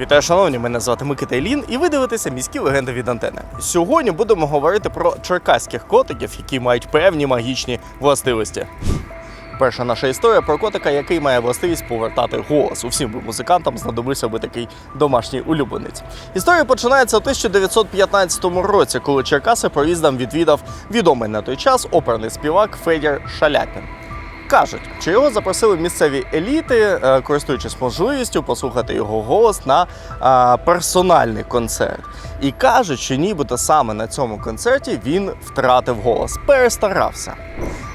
Вітаю, шановні! Мене звати Микита Ілін, і ви дивитеся міські легенди від антени. Сьогодні будемо говорити про черкаських котиків, які мають певні магічні властивості. Перша наша історія про котика, який має властивість повертати голос. Усім би музикантам знадобився би такий домашній улюбленець. Історія починається у 1915 році, коли Черкаси проїздом відвідав відомий на той час оперний співак Федір Шаляпін. Кажуть, що його запросили місцеві еліти, е, користуючись можливістю послухати його голос на е, персональний концерт. І кажуть, що нібито саме на цьому концерті він втратив голос, перестарався.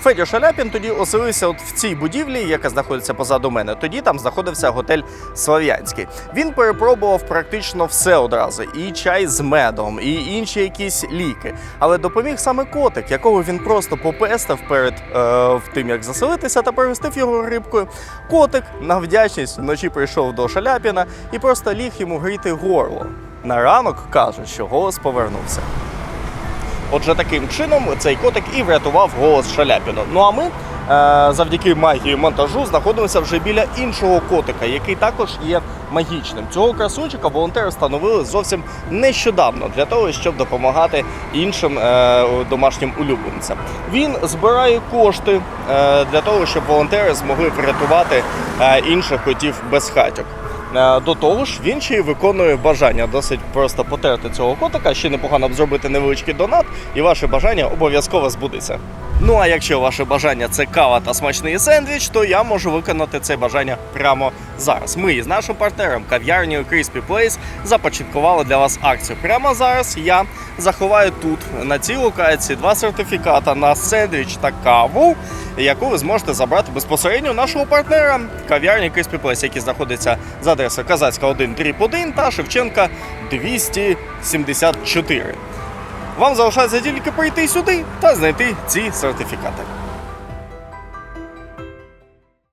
Федір Шаляпін тоді оселився от в цій будівлі, яка знаходиться позаду мене. Тоді там знаходився готель Слов'янський. Він перепробував практично все одразу: і чай з медом, і інші якісь ліки. Але допоміг саме котик, якого він просто попестив перед е, тим, як заселитися, та пригостив його рибкою. Котик на вдячність вночі прийшов до Шаляпіна і просто ліг йому гріти горло. На ранок кажуть, що голос повернувся. Отже, таким чином цей котик і врятував голос Шаляпіна. Ну а ми е, завдяки магії монтажу знаходимося вже біля іншого котика, який також є магічним. Цього красунчика волонтери встановили зовсім нещодавно для того, щоб допомагати іншим е, домашнім улюбленцям. Він збирає кошти е, для того, щоб волонтери змогли врятувати інших котів безхатьок. Е, До того ж, він ще й виконує бажання. Досить просто потерти цього котика. Ще непогано б зробити невеличкий донат, і ваше бажання обов'язково збудеться. Ну а якщо ваше бажання це кава та смачний сендвіч, то я можу виконати це бажання прямо зараз. Ми з нашим партнером кав'ярнею Crispy Place започаткували для вас акцію. Прямо зараз я заховаю тут на цій локації два сертифіката на сендвіч та каву, яку ви зможете забрати безпосередньо нашого партнера кав'ярні Crispy Place, який знаходиться за адресою Казацька 1 дріб 1 та Шевченка 274. Вам залишається тільки прийти сюди та знайти ці сертифікати.